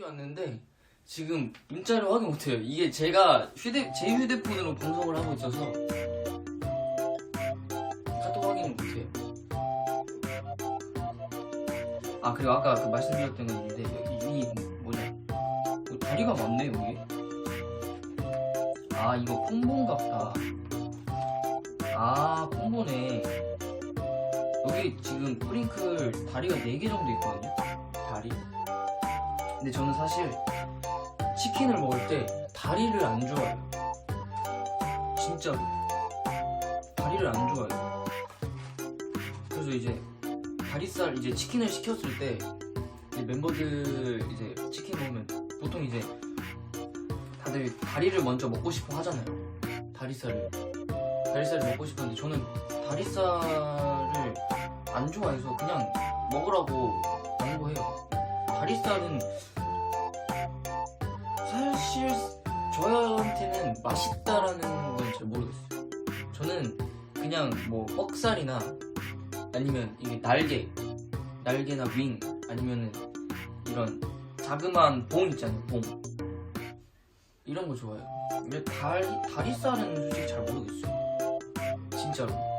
왔는데 지금 문자를 확인 못해요. 이게 제가 휴대 제 휴대폰으로 방송을 하고 있어서 카톡 확인을 못해요. 아 그리고 아까 그 말씀드렸던 게 있는데 여기 이 뭐냐 뭐 다리가 많네 여기. 아 이거 콤보인갑다. 아 콤보네. 여기 지금 프링클 다리가 4개 정도 있거든요. 다리. 근데 저는 사실 치킨을 먹을 때 다리를 안 좋아해요. 진짜로. 다리를 안 좋아해요. 그래서 이제 다리살 이제 치킨을 시켰을 때 이제 멤버들 이제 치킨 먹으면 보통 이제 다들 다리를 먼저 먹고 싶어 하잖아요. 다리살을. 다리살을 먹고 싶었는데 저는 다리살을 안 좋아해서 그냥 먹으라고 양보해요. 다리살은 사실 저한테는 맛있다라는 건 잘 모르겠어요. 저는 그냥 뭐 뻑살이나 아니면 이게 날개, 날개나 윙 아니면은 이런 자그마한 봉 있잖아요, 봉. 이런 거 좋아해요. 근데 다리, 다리살은 솔직히 잘 모르겠어요. 진짜로.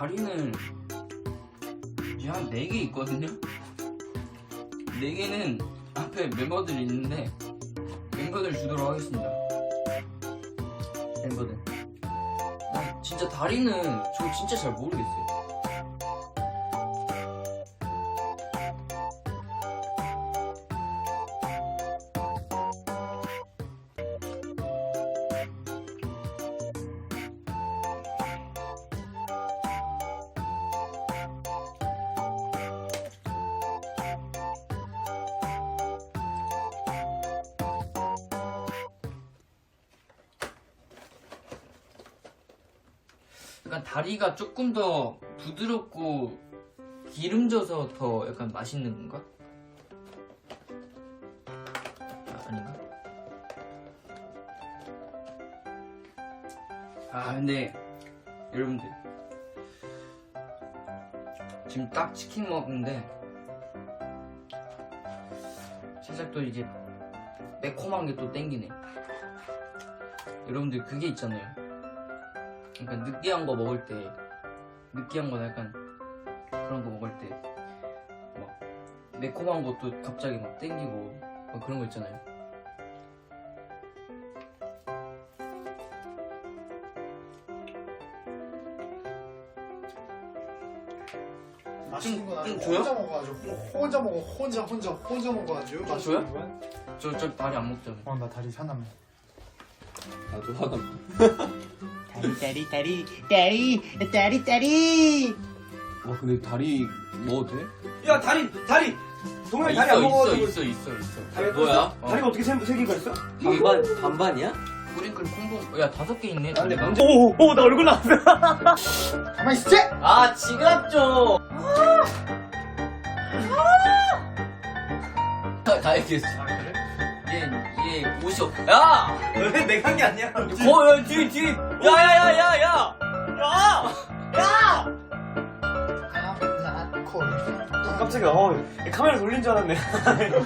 자리는 이제 한 4개 있거든요? 4개는 앞에 멤버들이 있는데 멤버들 주도록 하겠습니다. 멤버들. 나 진짜 다리는 저 진짜 잘 모르겠어요 약간 다리가 조금 더 부드럽고 기름져서 더 약간 맛있는 건가? 아, 아닌가? 아 근데 여러분들 지금 딱 치킨 먹는데 살짝 또 이제 매콤한 게 또 땡기네 여러분들 그게 있잖아요 약간 느끼한 거 먹을 때 느끼한 거나 약간 그런 거 먹을 때 막 매콤한 것도 갑자기 막 땡기고 막 그런 거 있잖아요. 맛있는 건좀 아니고 줘요? 혼자 먹어가지고 혼자 먹어 혼자 혼자 혼자 먹어가지고 아, 줘요? 저, 저 다리 안 먹잖아요. 어 나 다리 하나만 나도 하나. 다리 다리 다리 다리 다리 와 근데 다리 먹어도 돼? 야 다리 다리 동현이 다리 있어, 안 먹어 있어, 있어, 있어, 있어. 다리 뭐야? 어. 다리가 어떻게 세, 세 개가 있어? 이게 반 반반이야? 뿌링클 콤보, 야, 다섯 개 있네. 근데 다리가. 문제 오오나 얼굴 나왔어 가만히 있지? 아, 지갑 좀! 아, 다 얘기했어. 얘, 얘 옷이 없, 야! 왜 내가 한 게 아니야 거, 야, 뒤, 뒤! 야, 야, 야, 야, 야! 야! 아나 콜 깜짝이야 어, 카메라 돌린 줄 알았네